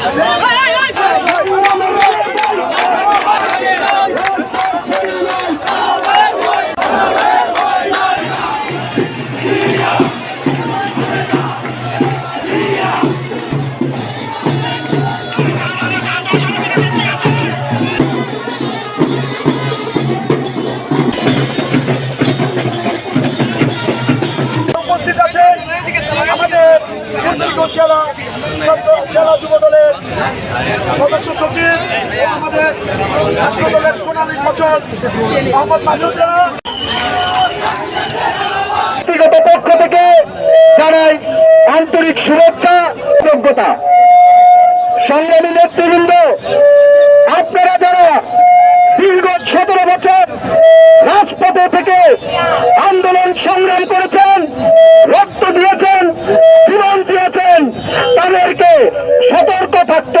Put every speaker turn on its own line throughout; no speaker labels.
Yeah. জেলা জেলা যুব দলের সদস্য সচিব আমাদের ছাত্র দলের সোনালী ফসল মোহাম্মদ
ব্যক্তিগত পক্ষ থেকে জানাই আন্তরিক শুভেচ্ছা যোগ্যতা সংগ্রামী নেতৃবৃন্দ, আপনারা যারা দীর্ঘ সতেরো বছর রাজপথে থেকে আন্দোলন সংগ্রাম করেছেন রক্ত দিয়েছেন জীবন দিয়েছেন তাদেরকে সতর্ক থাকতে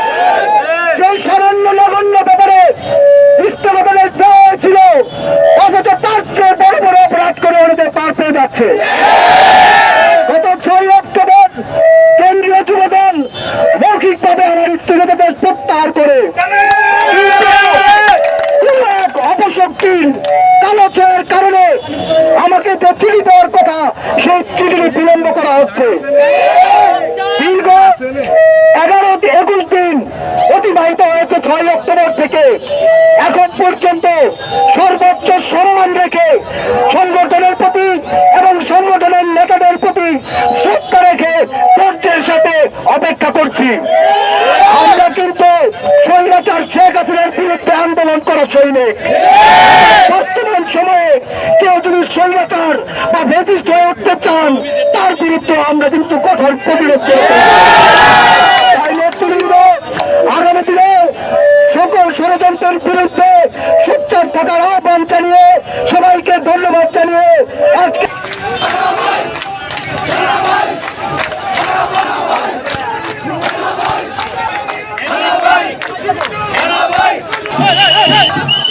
সেই সামান্য নগণ্য ব্যাপারে স্থগিতাদেশ দেওয়া হয়েছিল অথচ তার চেয়ে বড় বড় অপরাধ করে অনেকে পার পেয়ে যাচ্ছে। গত ছয় অক্টোবর কেন্দ্রীয় যুবদল মৌখিকভাবে আমার স্থগিতাদেশ প্রত্যাহার করে। অপশক্তির কালো ছয়ের কারণে আমাকে যে চিঠি দেওয়ার কথা, সেই চিঠি বিলম্ব করা হচ্ছে। হয়েছে ছয় অক্টোবর থেকে। এখন পর্যন্ত সর্বোচ্চ সম্মান রেখে সংগঠনের প্রতি এবং সংগঠনের নেতাদের প্রতি শ্রদ্ধা রেখে ধৈর্যের সাথে অপেক্ষা করছি। আমরা কিন্তু স্বৈরাচার শেখ হাসিনার বিরুদ্ধে আন্দোলন করা সৈনিক। বর্তমান সময়ে কেউ যদি স্বৈরাচার বা ভেসিস্ট হয়ে উঠতে চান, তার বিরুদ্ধে আমরা কিন্তু কঠোর প্রতিরোধ গণতন্ত্রের বিরুদ্ধে সোচ্চার থাকার আহ্বান জানিয়ে সবাইকে ধন্যবাদ জানিয়ে আজকে Hey, hey, hey!